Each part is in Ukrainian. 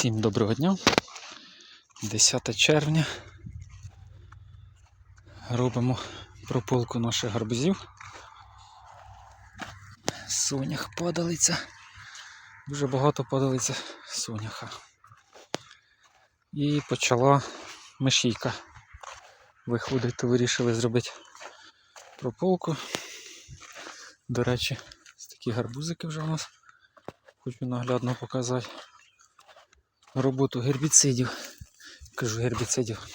Всім доброго дня. 10 червня. Робимо прополку наших гарбузів. Сонях падалиця. Дуже багато падалиця соняха. І почала мишійка виходити, вирішили зробити прополку. До речі, такі гарбузики вже у нас. Хочу наглядно показати роботу гербіцидів. Кажу гербіцидів.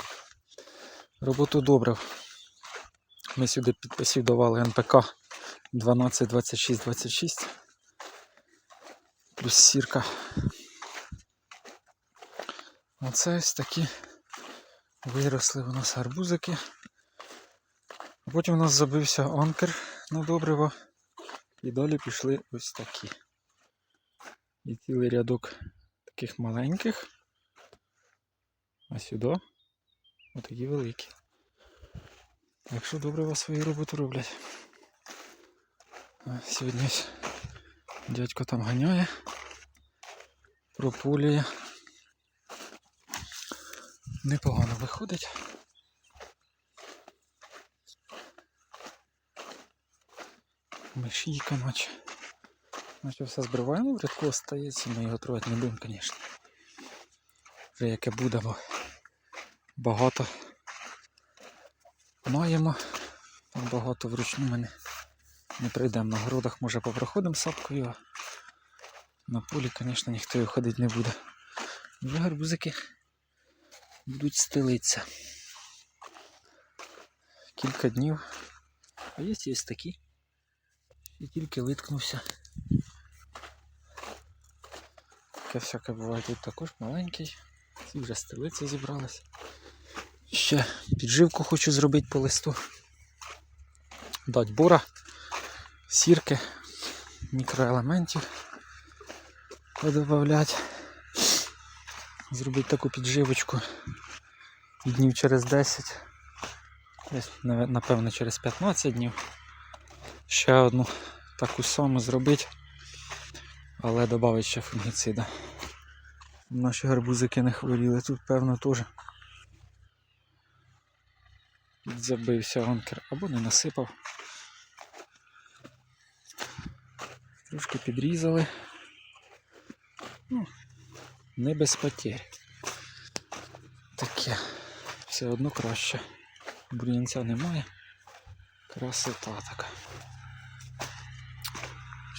Роботу добрив. Ми сюди підписів давали НПК 12, 26, 26. Плюс сірка. Оце ось такі виросли у нас гарбузики. Потім у нас забився анкер на добриво. І далі пішли ось такі. І цілий рядок таких маленьких. А сюди отакі великі. Так що добре вас свою роботу роблять. Сьогодні дядько там ганяє, пропулює. Непогано виходить. Мишійка наче. Наче все збриваємо, в рядку ми його трогати не будемо, звісно. Вже яке буде, бо багато маємо. Багато вручну ми не, не прийдемо на городах, може попроходимо сапкою, а на полі, звісно, ніхто його ходити не буде. Вже гарбузики будуть стелитися. Кілька днів. А є ось такі. І тільки литкнувся. Таке всяке буває тут також маленький. Ці вже стелиці зібрались. Ще підживку хочу зробити по листу. Дать бора, сірки, мікроелементів подобавлять. Зробити таку підживочку днів через 10, десь, напевно, через 15 днів. Ще одну таку саму зробити, але додати ще фунгіцида. Наші гарбузики не хворіли. Тут, певно, теж забився анкер або не насипав. Трошки підрізали. Ну, не без потерь. Таке. Все одно краще. Бур'янця немає. Красота така.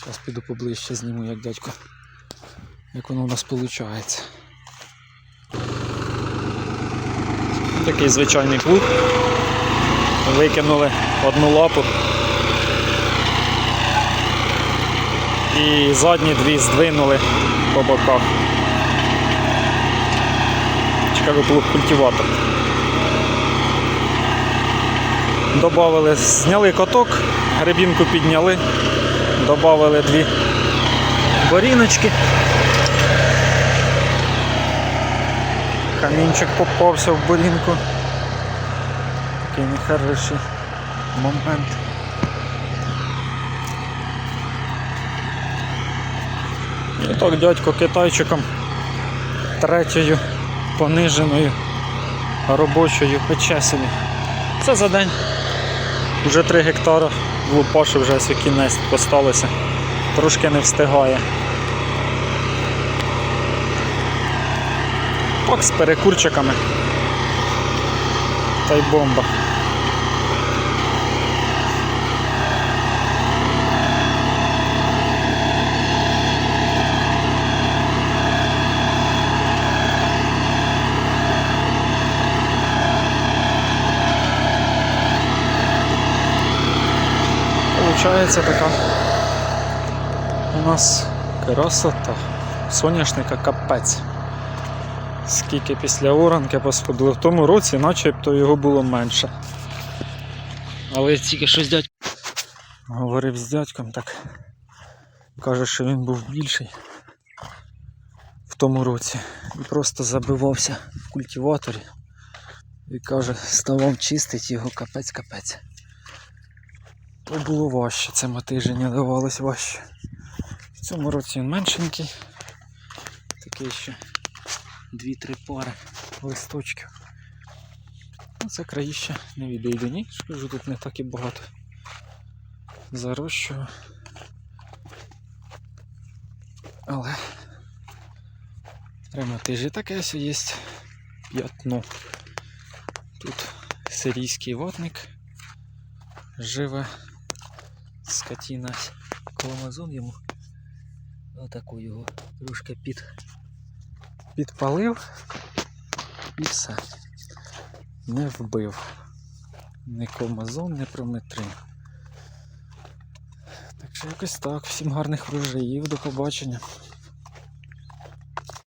Зараз піду поближче зніму, як дядько. Як воно у нас виходить. Такий звичайний плуг. Викинули одну лапу. І задні дві здвинули по боках. Чекаю плуг культиватор. Добавили, зняли каток, гребінку підняли, додали дві боріночки. Камінчик попався в борінку. Такий нехороший момент. І так дядько китайчиком третьою пониженою робочою пече. Це за день. Вже 3 гектара влупаши вже ось кінець посталося. Трошки не встигає. Так з перекурчиками. Та й бомба. Получається така у нас красота. Соняшника капець. Скільки після оранки посходили. В тому році начебто його було менше. Але тільки щось дядько говорив з дядьком, так каже, що він був більший в тому році. І просто забивався в культиваторі. І каже, ставав чистить його капець-капець. То було важче, це мотиження давалось важче. В цьому році він меншенький. Такий ще дві-три пари листочків. Ну, це країще не відійде, ні. Скажу, тут не так і багато. Зарощую. Але Прямо тижі таке є п'ятно. Тут сирійський ватник живе скотіна. Коломазон йому отаку його трошки під, підпалив і все. Не вбив. Ні колмазон, ні прометрин. Так що якось так. Всім гарних врожаїв, до побачення.